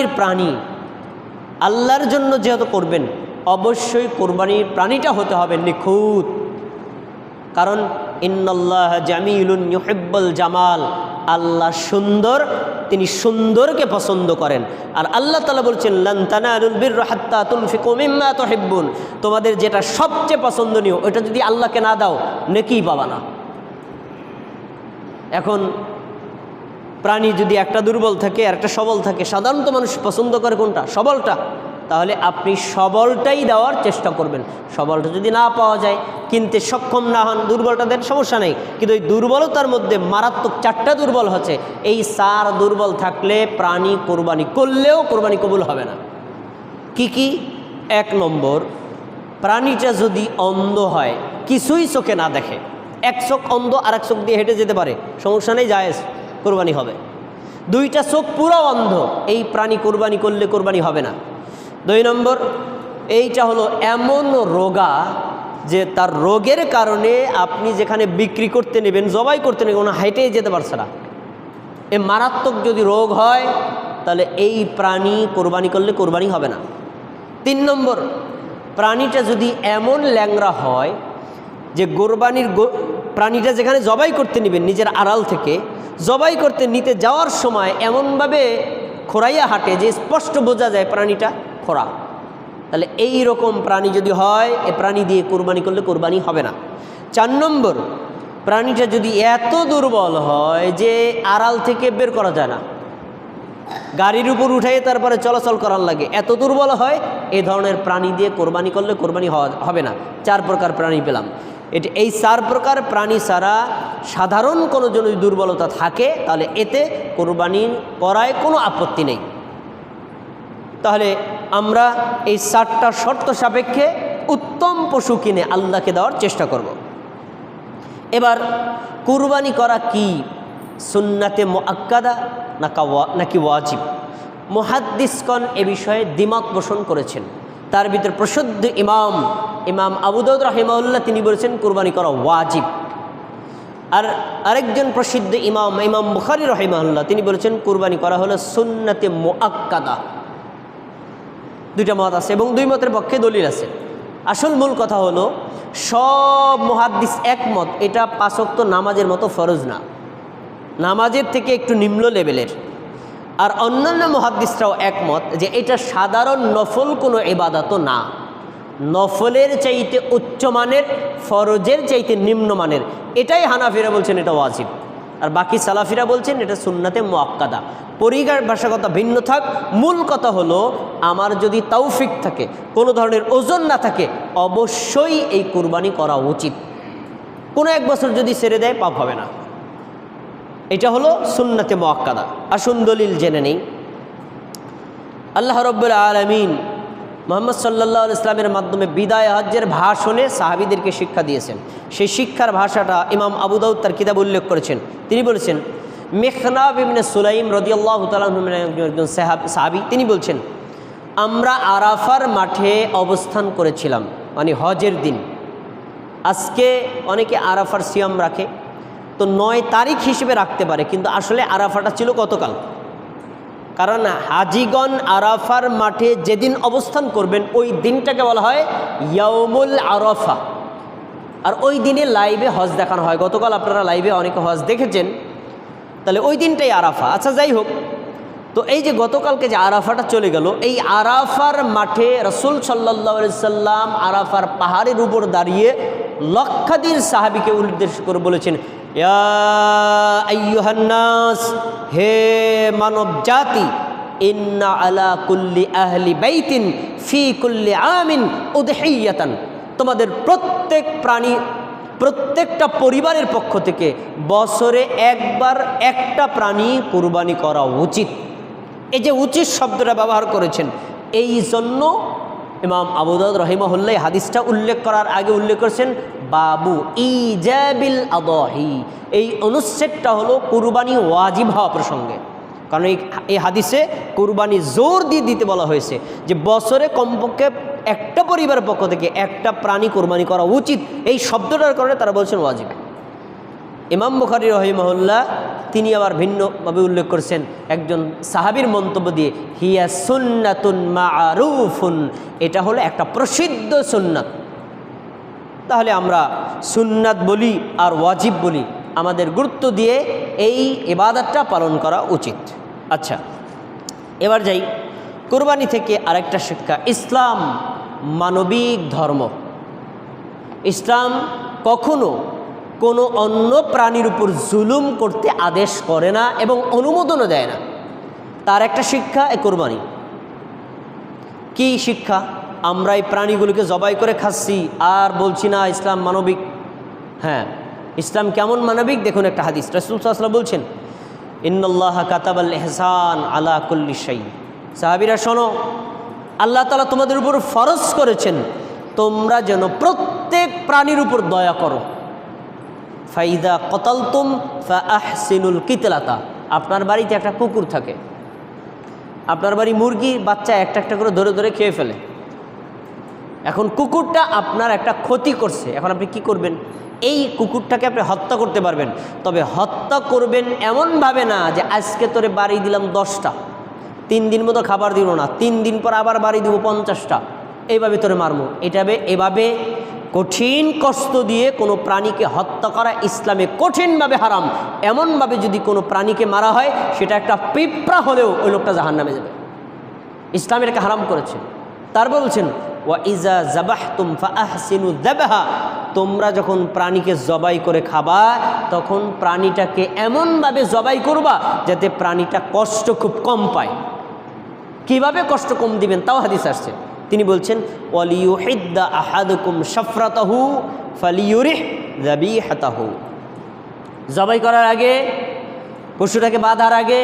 কোরবানির প্রাণী। আল্লাহর জন্য যেহেতু করবেন, অবশ্যই কোরবানির প্রাণীটা হতে হবে নিখুঁত। কারণ ইন্নআল্লাহ জামিলুন ইউহিব্বুল জামাল। আল্লাহ সুন্দর, তিনি সুন্দরকে পছন্দ করেন। আর আল্লাহ তালা বলছেন লন্তানালুল বীর হাত্তা তুলফিকু মিম্মা তুহিব্বুন। তোমাদের যেটা সবচেয়ে পছন্দনীয় ওটা যদি আল্লাহকে না দাও, নেকিই পাবা না। এখন প্রাণী যদি একটা দুর্বল থাকে আর একটা সবল থাকে, সাধারণত মানুষ পছন্দ করে কোনটা? সবলটা। তাহলে আপনি সবলটাই দেওয়ার চেষ্টা করবেন। সবলটা যদি না পাওয়া যায়, কিনতে সক্ষম না হন, দুর্বলটা দেন, সমস্যা নেই। কিন্তু ওই দুর্বলতার মধ্যে মারাত্মক চারটা দুর্বল হচ্ছে। এই সার দুর্বল থাকলে প্রাণী কোরবানি করলেও কোরবানি কবুল হবে না। কি কি? এক নম্বর, প্রাণীটা যদি অন্ধ হয়, কিছুই চোখে না দেখে, এক চোখ অন্ধ আর এক চোখ দিয়ে হেঁটে যেতে পারে। সমস্যা নেই, জায়েজ। কোরবানি হবে। দুইটা চোখ পুরো অন্ধ। এই প্রাণী কোরবানি করলে কোরবানি হবে না। দুই নম্বর, এইটা হলো এমন রোগা যে তার রোগের কারণে আপনি যেখানে বিক্রি করতে নেবেন, জবাই করতে নেবেন, কোনো হাইটেই যেতে পারছে না। এ মারাত্মক যদি রোগ হয়, তাহলে এই প্রাণী কোরবানি করলে কোরবানি হবে না। তিন নম্বর, প্রাণীটা যদি এমন ল্যাংরা হয় যে কোরবানির প্রাণীটা যেখানে জবাই করতে নেবেন, নিজের আড়াল থেকে, জবাই করতে নিতে যাওয়ার সময় এমনভাবে খোরাইয়া হাঁটে যে স্পষ্ট বোঝা যায় প্রাণীটা খোরা। তাহলে এই রকম প্রাণী যদি হয়, এ প্রাণী দিয়ে কোরবানি করলে কোরবানি হবে না। চার নম্বর, প্রাণীটা যদি এত দুর্বল হয় যে আড়াল থেকে বের করা যায় না। গাড়ির উপর উঠাই তারপরে চলাচল করার লাগে। এত দুর্বল হয়, এ ধরনের প্রাণী দিয়ে কোরবানি করলে কোরবানি হবে না। চার প্রকার প্রাণী পেলাম। এটি এই চার প্রকার প্রাণী ছাড়া সাধারণ কোনো যদি দুর্বলতা থাকে, তাহলে এতে কোরবানি করায় কোনো আপত্তি নেই। তাহলে আমরা এই চারটা শর্ত সাপেক্ষে উত্তম পশু কিনে আল্লাহকে দেওয়ার চেষ্টা করব। এবার কুরবানি করা কি? সুন্নাতে মোয়াক্কাদা ওয়া- নাকি ওয়াজিব? মুহাদ্দিসকন এ বিষয়ে দ্বিমত পোষণ করেছেন। তার ভিতরে প্রসিদ্ধ ইমাম ইমাম আবুদৌদ রাহিমাউল্লাহ তিনি বলেছেন, কুরবানি করা ওয়াজিব। আর আরেকজন প্রসিদ্ধ ইমাম ইমাম বুখারি রহিমাউল্লাহ তিনি বলেছেন, কুরবানি করা হলো সুন্নাতে মোয়াক্কাদা দুইটা মত আছে এবং দুই মতের পক্ষে দলিল আছে। আসল মূল কথা হলো, সব মহাদ্দিস একমত, এটা পাঁচক্ত নামাজের মতো ফরজ না। নামাজের থেকে একটু নিম্ন লেভেলের আর অন্যান্য মহাদ্দিসরাও একমত যে এটা সাধারণ নফল কোনো এবাদাতও না। নফলের চাইতে উচ্চমানের ফরজের চাইতে নিম্নমানের এটাই হানাফিরা বলছেন এটা ওয়াজিব। আর বাকি সালাফিরা বলছেন এটা সুন্নাতে মোয়াক্কাদা পরিগার ভাষাগত ভিন্ন থাক, মূল কথা হলো আমার যদি তৌফিক থাকে, কোনো ধরনের ওজন না থাকে, অবশ্যই এই কুরবানি করা উচিত। কোনো এক বছর যদি ছেড়ে দেয়, পাপ হবে না। এটা হলো সুন্নাতে মোয়াক্কাদা আসুন দলিল জেনে নেই। আল্লাহ রব্বুল আলমিন মোহাম্মদ সাল্লাহ ইসলামের মাধ্যমে বিদায় হজ্জের ভাষণে সাহাবিদেরকে শিক্ষা দিয়েছেন। সেই শিক্ষার ভাষাটা ইমাম আবু দাউদ তার কিতাব উল্লেখ করেছেন। তিনি বলেছেন, মেখনাব ইবনে সুলাইম রদিয়াল্লাহ একজন সাহাবি তিনি বলছেন, আমরা আরাফার মাঠে অবস্থান করেছিলাম মানে হজের দিন। আজকে অনেকে আরাফার সিয়াম রাখে তো নয় তারিখ হিসেবে রাখতে পারে, কিন্তু আসলে আরাফাটা ছিল গতকাল। কারণ হাজিগণ আরাফার মাঠে যেদিন অবস্থান করবেন, ওই দিনটাকে বলা হয় ইয়ামুল আরাফা। আর ওই দিনে লাইভে হজ দেখানো হয়। গতকাল আপনারা লাইভে অনেকে হজ দেখেছেন। তাহলে ওই দিনটাই আরাফা। আচ্ছা যাই হোক। তো এই যে গতকালকে যে আরাফাটা চলে গেল, এই আরাফার মাঠে রসুল সাল্লাহ সাল্লাম আরাফার পাহাড়ের উপর দাঁড়িয়ে লক্ষাধিক সাহাবিকে উদ্দেশ্য করে বলেছেন "ইয়া আইয়ুহান্নাস, হে মানব জাতি ইন্না আলা কুল্লি আহলি বাইতিন ফি কুল্লি আমিন উদহিয়াতান। তোমাদের প্রত্যেক প্রাণী প্রত্যেকটা পরিবারের পক্ষ থেকে বছরে একবার একটা প্রাণী কুরবানি করা উচিত। এই যে উচিত শব্দটা ব্যবহার করেছেন এই জন্য ইমাম আবুদাউদ রহিমহুল্লাহ হাদিসটা উল্লেখ করার আগে উল্লেখ করেছেন, বাবু ইজাবিল আদহি। এই অনুচ্ছেদটা হলো কুরবানি ওয়াজিব হওয়া প্রসঙ্গে। কারণ এই এই হাদিসে কুরবানি জোর দিয়ে দিতে বলা হয়েছে যে বছরে কমপক্ষে একটা পরিবারের পক্ষ থেকে একটা প্রাণী কোরবানি করা উচিত। এই শব্দটার কারণে তারা বলছেন ওয়াজিব। ইমাম বুখারি রহিমহল্লা তিনি আবার ভিন্নভাবে উল্লেখ করেছেন একজন সাহাবির মন্তব্য দিয়ে, হিয়া সুন্নাতুন মারুফুন এটা হলো একটা প্রসিদ্ধ সুন্নাত। তাহলে আমরা সুন্নাত বলি আর ওয়াজিব বলি, আমাদের গুরুত্ব দিয়ে এই এবাদতটা পালন করা উচিত। আচ্ছা এবার যাই, কোরবানি থেকে আরেকটা শিক্ষা, ইসলাম মানবিক ধর্ম। ইসলাম কখনো কোনো অন্য প্রাণীর উপর জুলুম করতে আদেশ করে না এবং অনুমোদনও দেয় না। তার একটা শিক্ষা, এ কোরবানি। কি শিক্ষা? আমরা এই প্রাণীগুলোকে জবাই করে খাচ্ছি, আর বলছি না, ইসলাম মানবিক। হ্যাঁ ইসলাম কেমন মানবিক? দেখুন একটা হাদিস। রসুল সাল্লাম বলছেন ইন্নআল্লাহ কাতাবাল এহসান আলা কুল্লি শাই। সাহাবিরা, শোনো, আল্লাহ তালা তোমাদের উপর ফরজ করেছেন, তোমরা যেন প্রত্যেক প্রাণীর উপর দয়া করো। ফাইদা কতালতুম ফা আহসিনুল কিতলাতা। আপনার বাড়িতে একটা কুকুর থাকে। আপনার বাড়ি মুরগি, বাচ্চা একটা একটা করে ধরে ধরে খেয়ে ফেলে। এখন কুকুরটা আপনার একটা ক্ষতি করছে। এখন আপনি কি করবেন? এই কুকুরটাকে আপনি হত্যা করতে পারবেন। তবে হত্যা করবেন এমনভাবে না যে আজকে তোরে বাড়ি দিলাম দশটা। তিন দিন মতো খাবার দিল না। তিন দিন পর আবার বাড়ি দিব পঞ্চাশটা। এইভাবে তোরে মারমো এটাবে এভাবে কঠিন কষ্ট দিয়ে কোনো প্রাণীকে হত্যা করা ইসলামে কঠিনভাবে হারাম। এমনভাবে যদি কোনো প্রাণীকে মারা হয়, সেটা একটা পিঁপড়া হলেও ওই লোকটা জাহান নামে যাবে। ইসলাম এটাকে হারাম করেছে। তার বলছেন, ওয়া ইজা জাবাহ তুমফা আহসিনু দেবাহা তোমরা যখন প্রাণীকে জবাই করে খাবা, তখন প্রাণীটাকে এমনভাবে জবাই করবা যাতে প্রাণীটা কষ্ট খুব কম পায়। কীভাবে কষ্ট কম দিবেন? তাও হাদিস আসছে। তিনি বলছেন, ওয়ালিউহিদ্দা আহাদুকুম সফরাতাহু ফালিউরিহ জাবিহাতাহু জবাই করার আগে, পশুটাকে বাঁধার আগে,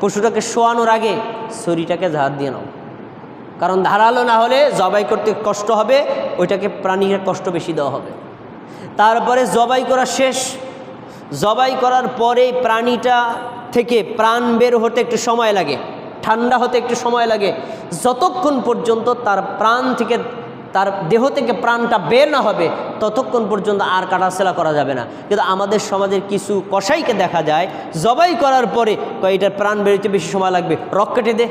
পশুটাকে শোয়ানোর আগে শরীরটাকে ঝাড় দিয়ে নাও। কারণ ধারালো না হলে জবাই করতে কষ্ট হবে, ওইটাকে প্রাণীর কষ্ট বেশি দেওয়া হবে। তারপরে জবাই করা শেষ। জবাই করার পরে প্রাণীটা থেকে প্রাণ বের হতে একটু সময় লাগে, ঠান্ডা হতে একটু সময় লাগে। যতক্ষণ পর্যন্ত তার প্রাণ থেকে, তার দেহ থেকে প্রাণটা বের না হবে, ততক্ষণ পর্যন্ত আর কাটাছেলা করা যাবে না। কিন্তু আমাদের সমাজের কিছু কষাইকে দেখা যায়, জবাই করার পরে এটার প্রাণ বেরোতে বেশি সময় লাগবে, রক কেটে দে।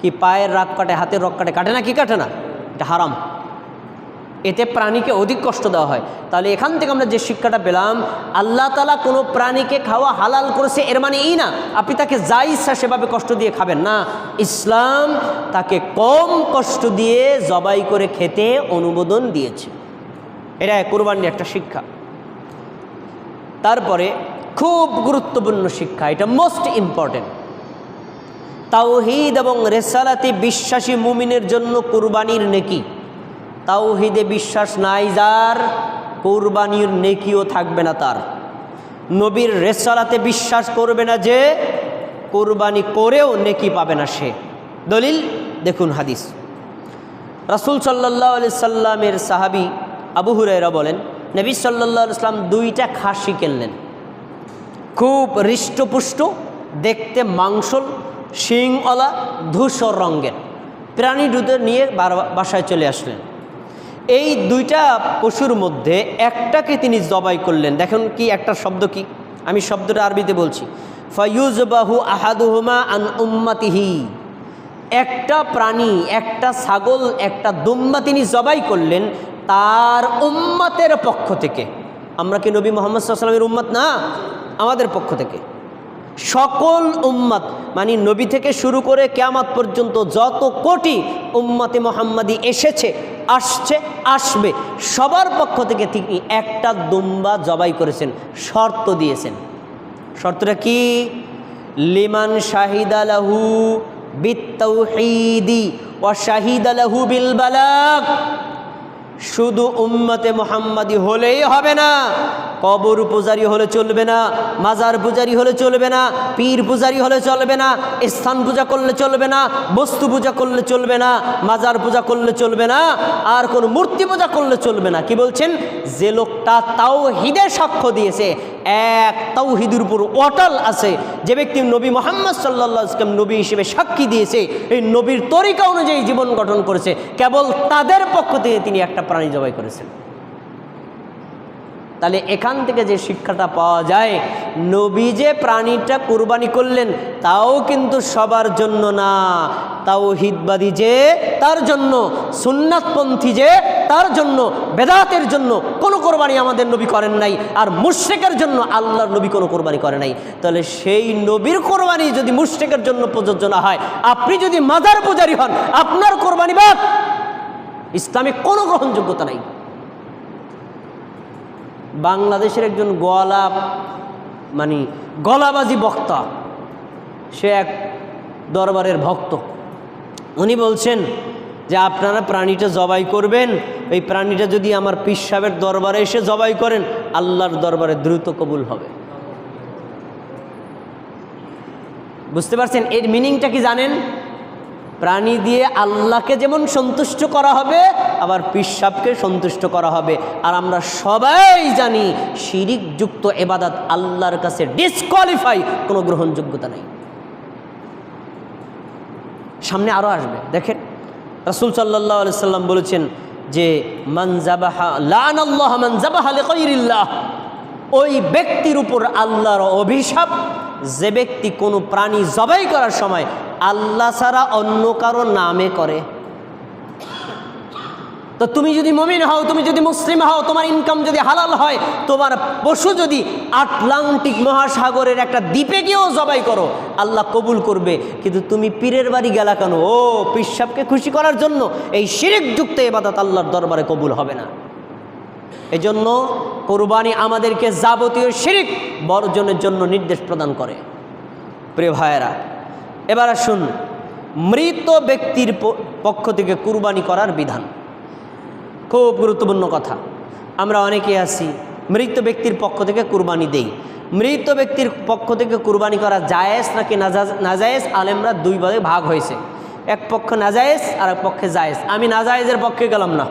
কি পায়ের রাগ কাটে, হাতের রক কাটে কাটে না কি কাটে না? এটা হারাম। এতে প্রাণীকে অধিক কষ্ট দেওয়া হয়। তাহলে এখান থেকে আমরা যে শিক্ষাটা পেলাম, আল্লাহ তালা কোনো প্রাণীকে খাওয়া হালাল করেছে এর মানে এই না। আপনি তাকে যা ইচ্ছা সেভাবে কষ্ট দিয়ে খাবেন না। ইসলাম তাকে কম কষ্ট দিয়ে জবাই করে খেতে অনুমোদন দিয়েছে। এটা কোরবানির একটা শিক্ষা। তারপরে খুব গুরুত্বপূর্ণ শিক্ষা, এটা মোস্ট ইম্পর্টেন্ট তাওহিদ এবং রেসালাতে বিশ্বাসী মুমিনের জন্য কুরবানির নেকি। তাওহিদে বিশ্বাস নাই যার, কোরবানির নেকিও থাকবে না তার। নবীর রেসালাতে বিশ্বাস করবে না যে, কোরবানি করেও নেকি পাবে না সে। দলিল, দেখুন হাদিস। রাসুল সাল্লাহ আলি সাল্লামের সাহাবি আবু হুরাইরা বলেন, নবী সাল্লাহ ইসলাম দুইটা খাসি কিনলেন। খুব হৃষ্টপুষ্ট, দেখতে মাংসল, শিংওয়ালা, ধূসর রঙের। প্রাণী দুধে নিয়ে বাসায় চলে আসলেন। এই দুইটা পশুর মধ্যে একটাকে তিনি জবাই করলেন। দেখুন কি, একটা শব্দ কি? আমি শব্দটা আরবিতে বলছি। ফয়ুজবাহু আহাদুহুমা আন উম্মাতিহি। একটা প্রাণী, একটা ছাগল, একটা দুম্মা তিনি জবাই করলেন তার উম্মতের পক্ষ থেকে। আমরা কি নবী মোহাম্মদ সাল্লামের উম্মত না? আমাদের পক্ষ থেকে। সকল উম্মত মানে নবী থেকে শুরু করে কেয়ামাত পর্যন্ত যত কোটি উম্মতে মোহাম্মদি এসেছে, আসছে, আসবে, সবার পক্ষ থেকে তিনি একটা দুম্বা জবাই করেছেন, শর্ত দিয়েছেন। শর্তটা কি? লিমান শাহিদালাহু বিত্তৌহিদি ও শাহিদালাহু বিল বালাগ। শুধু উম্মতে মোহাম্মদি হলেই হবে না কবর পূজারি হলে চলবে না, মাজার পূজারি হলে চলবে না, পীর পূজারি হলে চলবে না, স্থান পূজা করলে চলবে না, বস্তু পূজা করলে চলবে না, মাজার পূজা করলে চলবে না, আর কোন মূর্তি পূজা করলে চলবে না। কি বলছেন? যে লোকটা তাও হিদে সাক্ষ্য দিয়েছে, এক তাওহিদের উপর অটল আছে, যে ব্যক্তি নবী মোহাম্মদ সাল্লাহ ইসলাম নবী হিসেবে সাক্ষী দিয়েছে, এই নবীর তরিকা অনুযায়ী জীবন গঠন করেছে, কেবল তাদের পক্ষ থেকে তিনি একটা প্রাণী জবাই করেছেন। তাহলে এখান থেকে যে শিক্ষাটা পাওয়া যায়, নবী যে প্রাণীটা কুরবানি করলেন, তাও কিন্তু সবার জন্য না। তাও হিতবাদী যে, তার জন্য, সুন্নাতপন্থী যে, তার জন্য, বেদাতের জন্য কোনো কোরবানি আমাদের নবী করেন নাই, আর মুশ্রেকের জন্য আল্লাহর নবী কোনো কোরবানি করে নাই। তাহলে সেই নবীর কোরবানি যদি মুশ্রেকের জন্য প্রযোজ্য না হয়, আপনি যদি মাদার পূজারি হন, আপনার কোরবানি বাদ। ইসলামে কোনো গ্রহণযোগ্যতা নাই। বাংলাদেশের একজন গলা মানে গলাবাজি বক্তা, সে এক দরবারের ভক্ত। উনি বলছেন যে, আপনারা প্রাণীটা জবাই করবেন। এই প্রাণীটা যদি আমার পিসাবের দরবারে এসে জবাই করেন, আল্লাহর দরবারে দ্রুত কবুল হবে। বুঝতে পারছেন? এর মিনিংটা কি জানেন? প্রাণী দিয়ে আল্লাহকে যেমন সন্তুষ্ট করা হবে, আবার পিসাবকে সন্তুষ্ট করা হবে। আর আমরা সবাই জানি শিরিকযুক্ত এবাদাত আল্লাহর কাছে ডিসকোয়ালিফাই কোনো গ্রহণযোগ্যতা নেই। সামনে আরও আসবে, দেখেন। রাসুল সাল্লাহ সাল্লাম বলেছেন যে ওই ব্যক্তির উপর আল্লাহর অভিশাপ যে ব্যক্তি কোনো প্রাণী জবাই করার সময় আল্লাহ ছাড়া অন্য কারও নামে করে। তো তুমি যদি মমিন হও, তুমি যদি মুসলিম হও, তোমার ইনকাম যদি হালাল হয়, তোমার পশু যদি আটলান্টিক মহাসাগরের একটা দ্বীপে গিয়েও জবাই করো, আল্লাহ কবুল করবে। কিন্তু তুমি পীরের বাড়ি গেলা কেন? ও পিসাবকে খুশি করার জন্য এই শিরিকযুক্ত এবাদত আল্লাহর দরবারে কবুল হবে না। এজন্য কোরবানি আমাদেরকে যাবতীয় শিরিক বর্জনের জন্য নির্দেশ প্রদান করে। প্রিয় ভাইয়েরা, এবার আসুন মৃত ব্যক্তির পক্ষ থেকে কুরবানি করার বিধান। খুব গুরুত্বপূর্ণ কথা। আমরা অনেকে আছি, মৃত ব্যক্তির পক্ষ থেকে কুরবানি দেই। মৃত ব্যক্তির পক্ষ থেকে কুরবানি করা জায়েজ নাকি নাজা- নাজায়েজ? আলেমরা দুই ভাগে ভাগ হয়েছে। এক পক্ষ নাজায়েজ আর এক পক্ষে জায়েজ। আমি নাজায়েজের পক্ষে গেলাম না।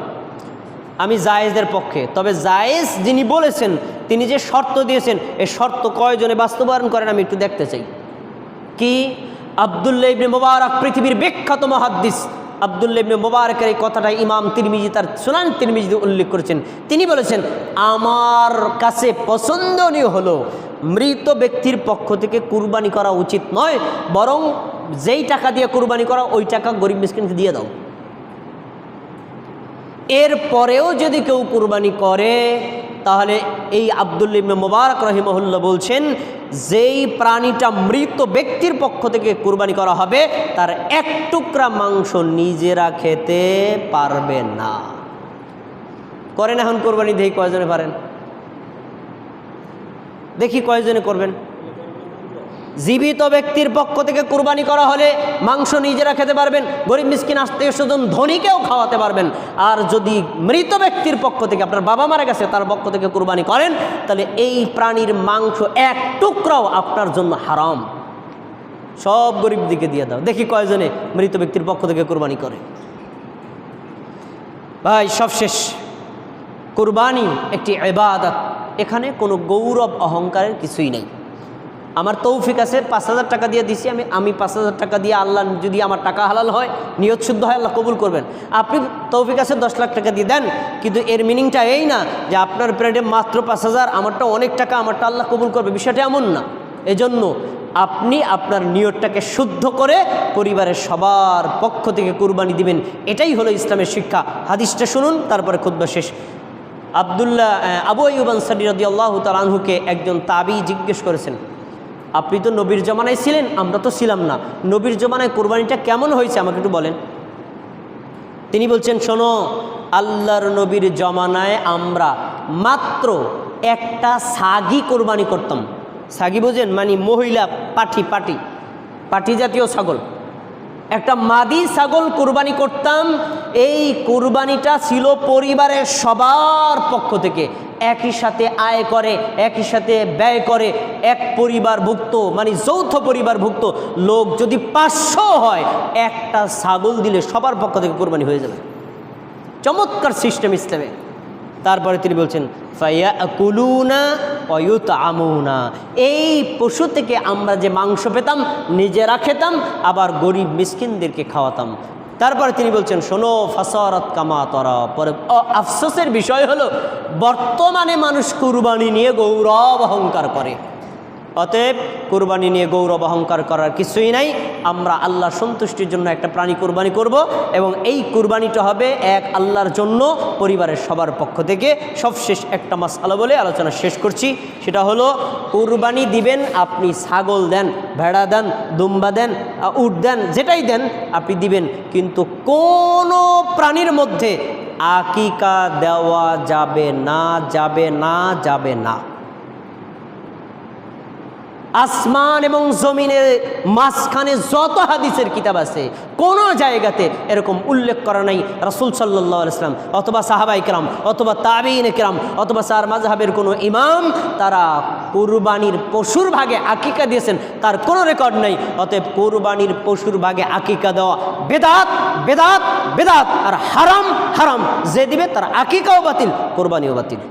আমি জায়েজদের পক্ষে। তবে জায়েজ যিনি বলেছেন, তিনি যে শর্ত দিয়েছেন এই শর্ত কয়জনে বাস্তবায়ন করেন আমি একটু দেখতে চাই। কি? আবদুল্লাহ ইবনে মোবারক পৃথিবীর বিখ্যাত মহাদ্দিস। আবদুল্লাহ ইবনে মোবারকের এই কথাটা ইমাম তিরমিজি, তার সুনান তিরমিজি উল্লেখ করেছেন। তিনি বলেছেন, আমার কাছে পছন্দনীয় হলো, মৃত ব্যক্তির পক্ষ থেকে কুরবানি করা উচিত নয়, বরং যেই টাকা দিয়ে কুরবানি করা, ওই টাকা গরিব মিসকিনকে দিয়ে দাও। এর পরেও যদি কেউ কুরবানি করে, তাহলে এই আবদুল্লা ইবনে মোবারক রহিমহুল্লাহ বলছেন, যেই প্রাণীটা মৃত ব্যক্তির পক্ষ থেকে কুরবানি করা হবে, তার এক টুকরা মাংস নিজেরা খেতে পারবে না। করেন এখন কোরবানি, দেখি কয়জনে পারেন। দেখি কয়জনে করবেন। জীবিত ব্যক্তির পক্ষ থেকে কুরবানি করা হলে মাংস নিজেরা খেতে পারবেন, গরিব মিসকিন, আত্মীয় স্বজন, ধনীকেও খাওয়াতে পারবেন। আর যদি মৃত ব্যক্তির পক্ষ থেকে আপনার বাবা মারা গেছে, তার পক্ষ থেকে কুরবানি করেন, তাহলে এই প্রাণীর মাংস এক টুকরাও আপনার জন্য হারাম। সব গরিব দিকে দিয়ে দাও। দেখি কয়জনে মৃত ব্যক্তির পক্ষ থেকে কুরবানি করে। ভাই, সব শেষ। কুরবানি একটি এবাদত এখানে কোনো গৌরব, অহংকারের কিছুই নেই। আমার তৌফিক আছে, পাঁচ হাজার টাকা দিয়ে দিছি, আমি আমি পাঁচ হাজার টাকা দিয়ে আল্লাহ যদি আমার টাকা হালাল হয়, নিয়ত শুদ্ধ হয়, আল্লাহ কবুল করবেন। আপনি তৌফিক আছে, দশ লাখ টাকা দিয়ে দেন, কিন্তু এর মিনিংটা এই না যে আপনার প্লেটে মাত্র পাঁচ হাজার, আমারটা অনেক টাকা, আমারটা আল্লাহ কবুল করবে, বিষয়টা এমন না। এজন্য আপনি আপনার নিয়তটাকে শুদ্ধ করে পরিবারের সবার পক্ষ থেকে কুরবানি দিবেন, এটাই হলো ইসলামের শিক্ষা। হাদিসটা শুনুন, তারপরে খুদ্া শেষ। আবদুল্লাহ আবু আইয়ুব আনসারি রদি আল্লাহ তালানহুকে একজন তাবি জিজ্ঞেস করেছেন। আপনি তো নবীর জমানায় ছিলেন, আমরা তো ছিলাম না। নবীর জমানায় কোরবানিটা কেমন হয়েছে আমাকে একটু বলেন। তিনি বলছেন, শোনো, আল্লাহর নবীর জমানায় আমরা মাত্র একটা সাগি কোরবানি করতাম। সাগি বোঝেন মানে মহিলা, পাঠি, পাটি। পাটি জাতীয় ছাগল। একটা মাদি ছাগল কোরবানি করতাম। এই কোরবানিটা ছিল পরিবারের সবার পক্ষ থেকে। একই সাথে আয় করে, একই সাথে ব্যয় করে, এক পরিবারভুক্ত মানে যৌথ পরিবারভুক্ত লোক যদি পাঁচশো হয়, একটা ছাগল দিলে সবার পক্ষ থেকে কোরবানি হয়ে যাবে। চমৎকার সিস্টেম ইসলামে তারপরে তিনি বলছেন ফাইয়া কুলুনা অয়ুত আমুনা এই পশু থেকে আমরা যে মাংস পেতাম, নিজেরা খেতাম, আবার গরিব মিসকিনদেরকে খাওয়াতাম। তারপরে তিনি বলছেন, শোনো, ফাসারত কামা তরা। পরে আফসোসের বিষয় হলো, বর্তমানে মানুষ কুরবানি নিয়ে গৌরব অহংকার করে। অতএব কোরবানি নিয়ে গৌরব অহংকার করার কিছুই নাই। আমরা আল্লাহ সন্তুষ্টির জন্য একটা প্রাণী কোরবানি করব এবং এই কোরবানিটা হবে এক আল্লাহর জন্য পরিবারের সবার পক্ষ থেকে। সবশেষ একটা মাস আলো বলে আলোচনা শেষ করছি। সেটা হলো, কোরবানি দিবেন, আপনি ছাগল দেন, ভেড়া দেন, দুম্বা দেন উট দেন, যেটাই দেন, আপনি দিবেন। কিন্তু কোনো প্রাণীর মধ্যে আকিকা দেওয়া যাবে না যাবে না যাবে না। আসমান এবং জমিনের মাঝখানে যত হাদিসের কিতাব আছে, কোনো জায়গাতে এরকম উল্লেখ করা নাই রাসুল সাল্লাহ ইসলাম অথবা সাহাবা ইকরাম অথবা তাবিন ইকরাম অথবা সার মাজহাবের কোনো ইমাম, তারা কোরবানির পশুর ভাগে আকিকা দিয়েছেন, তার কোনো রেকর্ড নেই। অতএব কোরবানির পশুর ভাগে আকিকা দেওয়া বেদাত বেদাত বেদাত। আর হারাম হারাম। যে দিবে তার আকিকাও বাতিল, কোরবানিও বাতিল।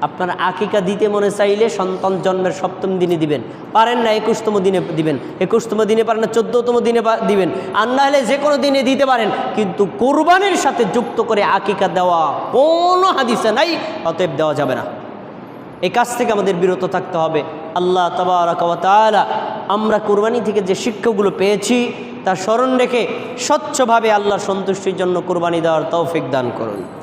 আপনার আকিকা দিতে মনে চাইলে সন্তান জন্মের সপ্তম দিনে দিবেন। পারেন না, একুশতম দিনে দিবেন। একুশতম দিনে পারেন না, চোদ্দতম দিনে দিবেন। আর না হলে যে কোনো দিনে দিতে পারেন। কিন্তু কোরবানির সাথে যুক্ত করে আকিকা দেওয়া কোনো হাদিসে নাই, অতএব দেওয়া যাবে না। এই কাজ থেকে আমাদের বিরত থাকতে হবে। আল্লাহ তবারকালা আমরা কোরবানি থেকে যে শিক্ষাগুলো পেয়েছি তার স্মরণ রেখে স্বচ্ছভাবে আল্লাহ সন্তুষ্টির জন্য কোরবানি দেওয়ার তৌফিক দান করুন।